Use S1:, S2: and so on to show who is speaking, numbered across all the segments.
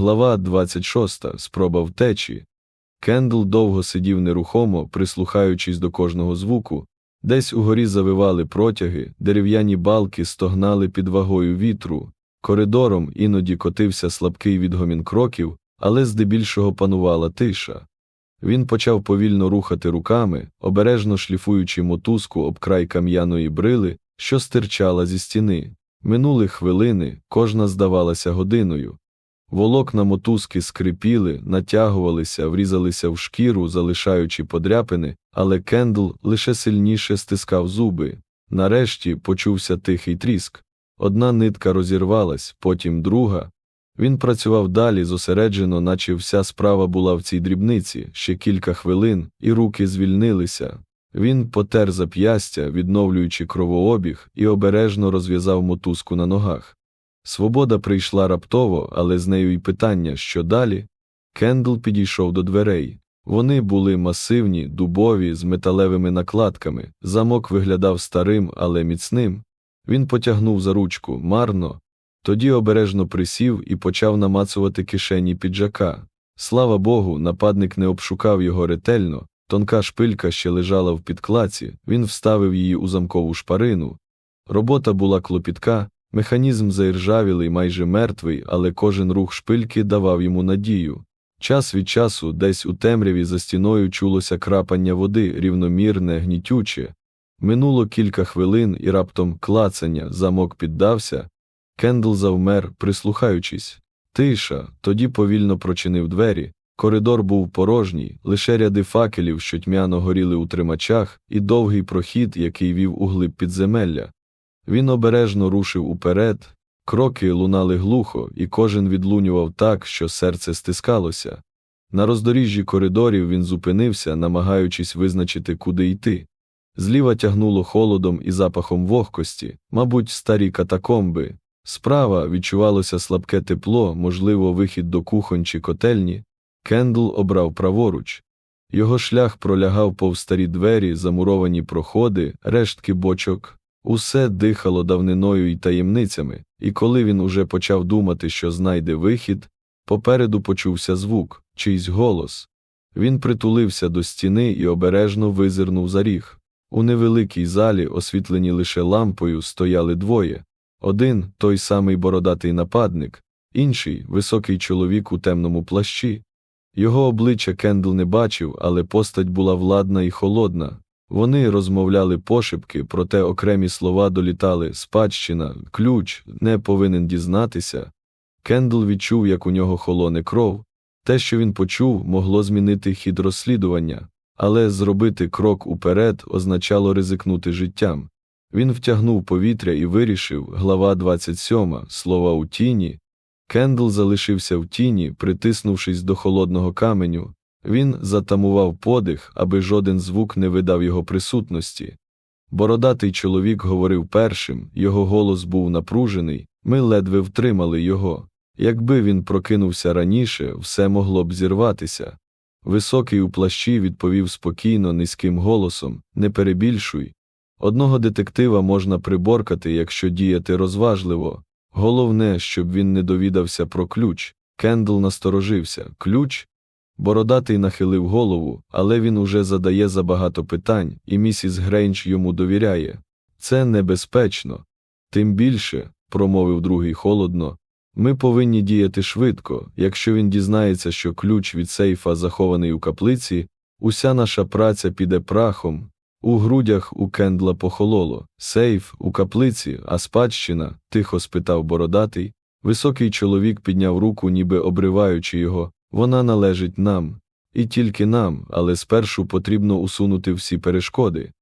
S1: Глава 26. Спроба втечі. Кендл довго сидів нерухомо, прислухаючись до кожного звуку. Десь угорі завивали протяги, дерев'яні балки стогнали під вагою вітру. Коридором іноді котився слабкий відгомін кроків, але здебільшого панувала тиша. Він почав повільно рухати руками, обережно шліфуючи мотузку об край кам'яної брили, що стирчала зі стіни. Минули хвилини, кожна здавалася годиною. Волокна мотузки скрипіли, натягувалися, врізалися в шкіру, залишаючи подряпини, але Кендл лише сильніше стискав зуби. Нарешті почувся тихий тріск. Одна нитка розірвалась, потім друга. Він працював далі зосереджено, наче вся справа була в цій дрібниці, ще кілька хвилин, і руки звільнилися. Він потер зап'ястя, відновлюючи кровообіг, і обережно розв'язав мотузку на ногах. Свобода прийшла раптово, але з нею й питання, що далі. Кендл підійшов до дверей. Вони були масивні, дубові, з металевими накладками. Замок виглядав старим, але міцним. Він потягнув за ручку марно, тоді обережно присів і почав намацувати кишені піджака. Слава Богу, нападник не обшукав його ретельно, тонка шпилька ще лежала в підкладці, він вставив її у замкову шпарину. Робота була клопітка, механізм заіржавілий, майже мертвий, але кожен рух шпильки давав йому надію. Час від часу, десь у темряві за стіною чулося крапання води, рівномірне, гнітюче. Минуло кілька хвилин і раптом клацання, замок піддався. Кендл завмер, прислухаючись. Тиша, тоді повільно прочинив двері. Коридор був порожній, лише ряди факелів, що тьмяно горіли у тримачах, і довгий прохід, який вів у глиб підземелля. Він обережно рушив уперед, кроки лунали глухо, і кожен відлунював так, що серце стискалося. На роздоріжжі коридорів він зупинився, намагаючись визначити, куди йти. Зліва тягнуло холодом і запахом вогкості, мабуть, старі катакомби. Справа відчувалося слабке тепло, можливо, вихід до кухонь чи котельні. Кендл обрав праворуч. Його шлях пролягав повз старі двері, замуровані проходи, рештки бочок. Усе дихало давниною й таємницями, і коли він уже почав думати, що знайде вихід, попереду почувся звук, чийсь голос. Він притулився до стіни і обережно визирнув за ріг. У невеликій залі, освітлені лише лампою, стояли двоє. Один той самий бородатий нападник, інший високий чоловік у темному плащі. Його обличчя Кендл не бачив, але постать була владна і холодна. Вони розмовляли пошепки, проте окремі слова долітали спадщина, ключ, не повинен дізнатися. Кендл відчув, як у нього холоне кров. Те, що він почув, могло змінити хід розслідування, але зробити крок уперед означало ризикнути життям. Він втягнув повітря і вирішив, глава 27, слова у тіні. Кендл залишився в тіні, притиснувшись до холодного каменю. Він затамував подих, аби жоден звук не видав його присутності. Бородатий чоловік говорив першим, його голос був напружений, ми ледве втримали його. Якби він прокинувся раніше, все могло б зірватися. Високий у плащі відповів спокійно, низьким голосом Не перебільшуй. Одного детектива можна приборкати, якщо діяти розважливо. Головне, щоб він не довідався про ключ. Кендл насторожився. Ключ? Бородатий нахилив голову, але він уже задає забагато питань, і місіс Грейндж йому довіряє. Це небезпечно. Тим більше, промовив другий холодно, ми повинні діяти швидко. Якщо він дізнається, що ключ від сейфа захований у каплиці, уся наша праця піде прахом. У грудях у Кендла похололо, сейф у каплиці, а спадщина? тихо спитав бородатий. Високий чоловік підняв руку, ніби обриваючи його. Вона належить нам. І тільки нам, але спершу потрібно усунути всі перешкоди.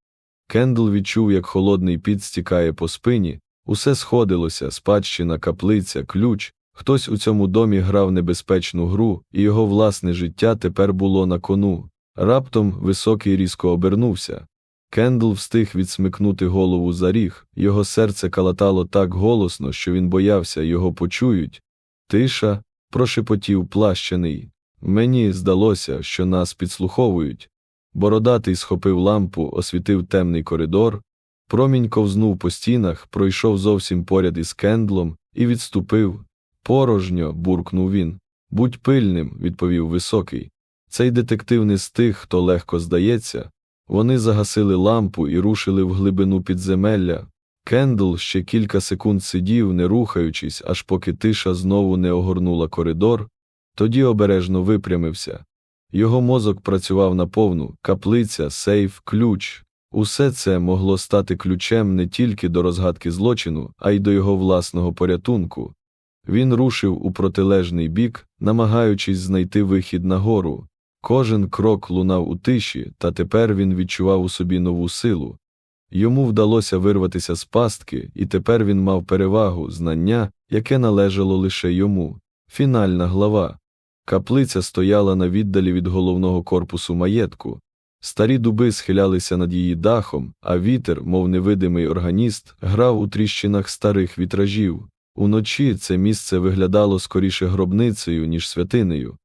S1: Кендл відчув, як холодний піт стікає по спині, усе сходилося, спадщина, каплиця, ключ. Хтось у цьому домі грав небезпечну гру, і його власне життя тепер було на кону. Раптом високий різко обернувся. Кендл встиг відсмикнути голову за ріг, його серце калатало так голосно, що він боявся, його почують. Тиша, прошепотів плащаний. Мені здалося, що нас підслуховують. Бородатий схопив лампу, освітив темний коридор, промінь ковзнув по стінах, пройшов зовсім поряд із кендлом і відступив. Порожньо, буркнув він. Будь пильним, відповів високий. Цей детектив не з тих, хто легко здається. Вони загасили лампу і рушили в глибину підземелля. Кендл ще кілька секунд сидів, не рухаючись, аж поки тиша знову не огорнула коридор, тоді обережно випрямився. Його мозок працював наповну каплиця, сейф, ключ. Усе це могло стати ключем не тільки до розгадки злочину, а й до його власного порятунку. Він рушив у протилежний бік, намагаючись знайти вихід нагору. Кожен крок лунав у тиші, та тепер він відчував у собі нову силу. Йому вдалося вирватися з пастки, і тепер він мав перевагу, знання, яке належало лише йому. Фінальна глава. Каплиця стояла на віддалі від головного корпусу маєтку. Старі дуби схилялися над її дахом, а вітер, мов невидимий органіст, грав у тріщинах старих вітражів. Уночі це місце виглядало скоріше гробницею, ніж святинею.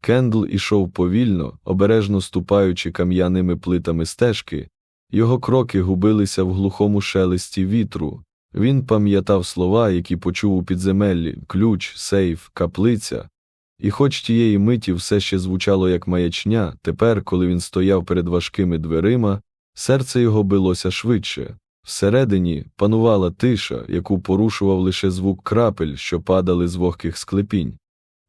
S1: Кендл ішов повільно, обережно ступаючи кам'яними плитами стежки. Його кроки губилися в глухому шелесті вітру. Він пам'ятав слова, які почув у підземеллі ключ, сейф, каплиця. І хоч тієї миті все ще звучало як маячня, тепер, коли він стояв перед важкими дверима, серце його билося швидше. Всередині панувала тиша, яку порушував лише звук крапель, що падали з вогких склепінь.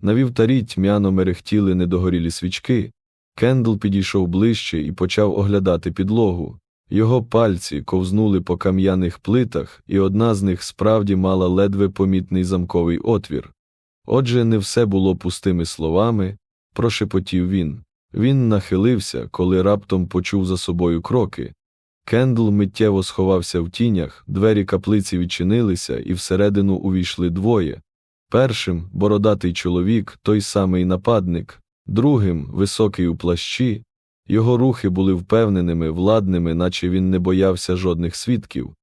S1: На вівтарі тьмяно мерехтіли недогорілі свічки. Кендл підійшов ближче і почав оглядати підлогу. Його пальці ковзнули по кам'яних плитах, і одна з них справді мала ледве помітний замковий отвір. Отже, не все було пустими словами, прошепотів він. Він нахилився, коли раптом почув за собою кроки. Кендл миттєво сховався в тінях, двері каплиці відчинилися, і всередину увійшли двоє. Першим бородатий чоловік, той самий нападник, другим високий у плащі. Його рухи були впевненими, владними, наче він не боявся жодних свідків.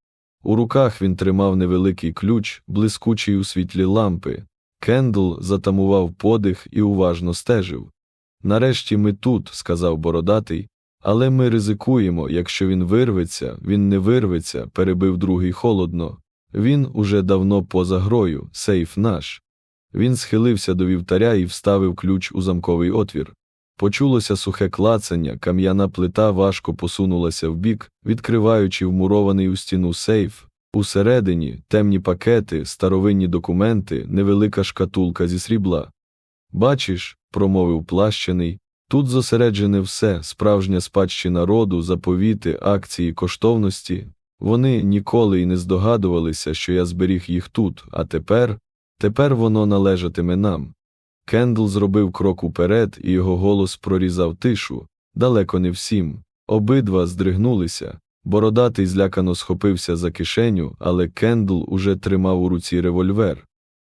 S1: У руках він тримав невеликий ключ, блискучий у світлі лампи. Кендл затамував подих і уважно стежив. Нарешті ми тут, сказав бородатий, але ми ризикуємо, якщо він вирветься, він не вирветься, перебив другий холодно. Він уже давно поза грою, сейф наш. Він схилився до вівтаря і вставив ключ у замковий отвір. Почулося сухе клацання, кам'яна плита важко посунулася вбік, відкриваючи вмурований у стіну сейф. Усередині темні пакети, старовинні документи, невелика шкатулка зі срібла. Бачиш, промовив плащений, тут зосереджене все, справжня спадщина роду, заповіти, акції, коштовності. Вони ніколи й не здогадувалися, що я зберіг їх тут, а тепер, тепер воно належатиме нам. Кендл зробив крок уперед, і його голос прорізав тишу, далеко не всім. Обидва здригнулися. Бородатий злякано схопився за кишеню, але Кендл уже тримав у руці револьвер.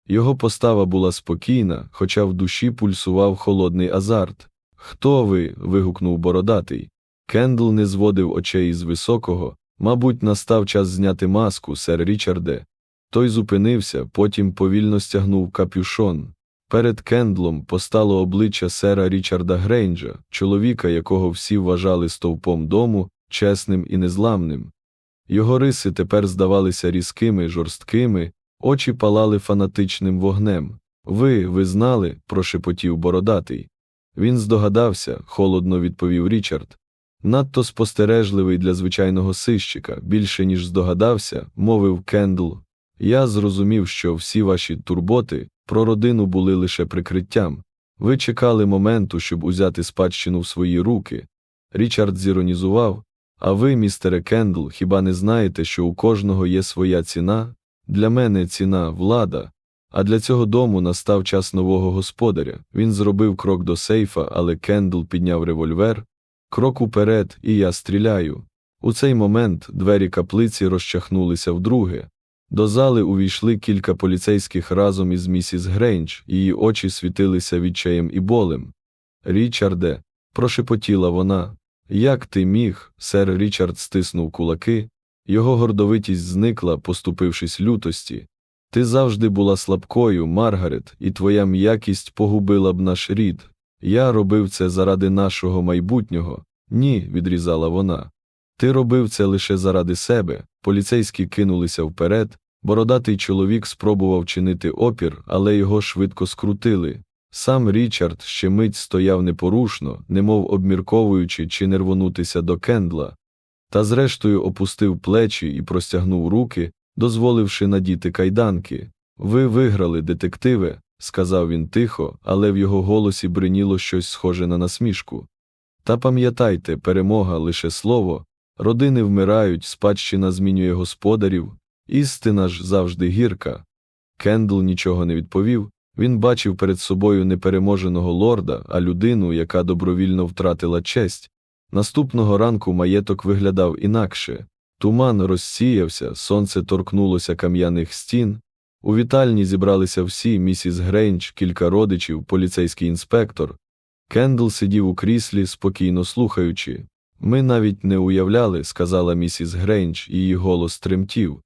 S1: Його постава була спокійна, хоча в душі пульсував холодний азарт. Хто ви? вигукнув бородатий. Кендл не зводив очей із високого. Мабуть, настав час зняти маску, сер Річарде. Той зупинився, потім повільно стягнув капюшон. Перед Кендлом постало обличчя сера Річарда Грейнджа, чоловіка, якого всі вважали стовпом дому, чесним і незламним. Його риси тепер здавалися різкими, жорсткими, очі палали фанатичним вогнем. Ви, ви знали, прошепотів бородатий. Він здогадався, холодно відповів Річард. Надто спостережливий для звичайного сищика, більше ніж здогадався, мовив Кендл. Я зрозумів, що всі ваші турботи про родину були лише прикриттям. Ви чекали моменту, щоб узяти спадщину в свої руки. Річард зіронізував. А ви, містере Кендл, хіба не знаєте, що у кожного є своя ціна? Для мене ціна влада. А для цього дому настав час нового господаря. Він зробив крок до сейфа, але Кендл підняв револьвер. Крок уперед, і я стріляю. У цей момент двері каплиці розчахнулися вдруге. До зали увійшли кілька поліцейських разом із місіс Грейндж, її очі світилися відчаєм і болем. Річарде, прошепотіла вона. Як ти міг? Сер Річард стиснув кулаки, його гордовитість зникла, поступившись лютості. Ти завжди була слабкою, Маргарет, і твоя м'якість погубила б наш рід. Я робив це заради нашого майбутнього. Ні, відрізала вона. Ти робив це лише заради себе. Поліцейські кинулися вперед. Бородатий чоловік спробував чинити опір, але його швидко скрутили. Сам Річард ще мить стояв непорушно, немов обмірковуючи, чи не рвонутися до Кендла, та зрештою опустив плечі і простягнув руки, дозволивши надіти кайданки. Ви виграли, детективе, сказав він тихо, але в його голосі бриніло щось схоже на насмішку. Та пам'ятайте, перемога лише слово, родини вмирають, спадщина змінює господарів, істина ж завжди гірка. Кендл нічого не відповів. Він бачив перед собою непереможеного лорда, а людину, яка добровільно втратила честь. Наступного ранку маєток виглядав інакше. Туман розсіявся, сонце торкнулося кам'яних стін. У вітальні зібралися всі місіс Грейнч, кілька родичів, поліцейський інспектор. Кендл сидів у кріслі, спокійно слухаючи. Ми навіть не уявляли, сказала місіс Грейнч, її голос тремтів.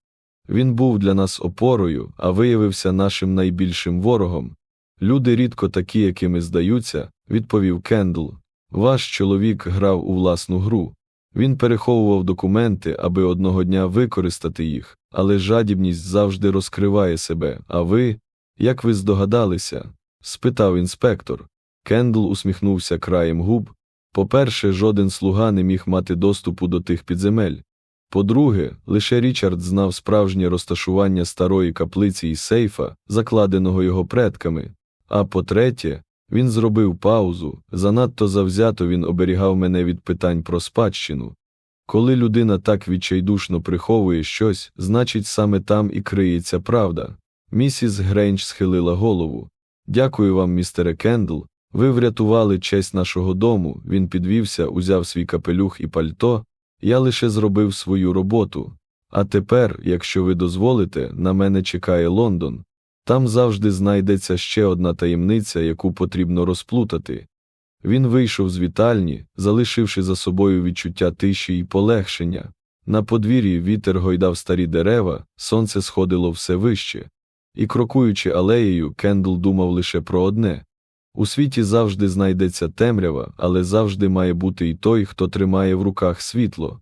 S1: Він був для нас опорою, а виявився нашим найбільшим ворогом. Люди рідко такі, якими здаються, відповів Кендл. Ваш чоловік грав у власну гру. Він переховував документи, аби одного дня використати їх, але жадібність завжди розкриває себе. А ви, як ви здогадалися? спитав інспектор. Кендл усміхнувся краєм губ. По-перше, жоден слуга не міг мати доступу до тих підземель. По-друге, лише Річард знав справжнє розташування старої каплиці і сейфа, закладеного його предками. А по-третє, він зробив паузу, занадто завзято він оберігав мене від питань про спадщину. Коли людина так відчайдушно приховує щось, значить саме там і криється правда. Місіс Грейнч схилила голову. Дякую вам, містере Кендл. Ви врятували честь нашого дому. Він підвівся, узяв свій капелюх і пальто. Я лише зробив свою роботу. А тепер, якщо ви дозволите, на мене чекає Лондон. Там завжди знайдеться ще одна таємниця, яку потрібно розплутати. Він вийшов з вітальні, залишивши за собою відчуття тиші і полегшення. На подвір'ї вітер гойдав старі дерева, сонце сходило все вище. І, крокуючи алеєю, Кендл думав лише про одне у світі завжди знайдеться темрява, але завжди має бути і той, хто тримає в руках світло.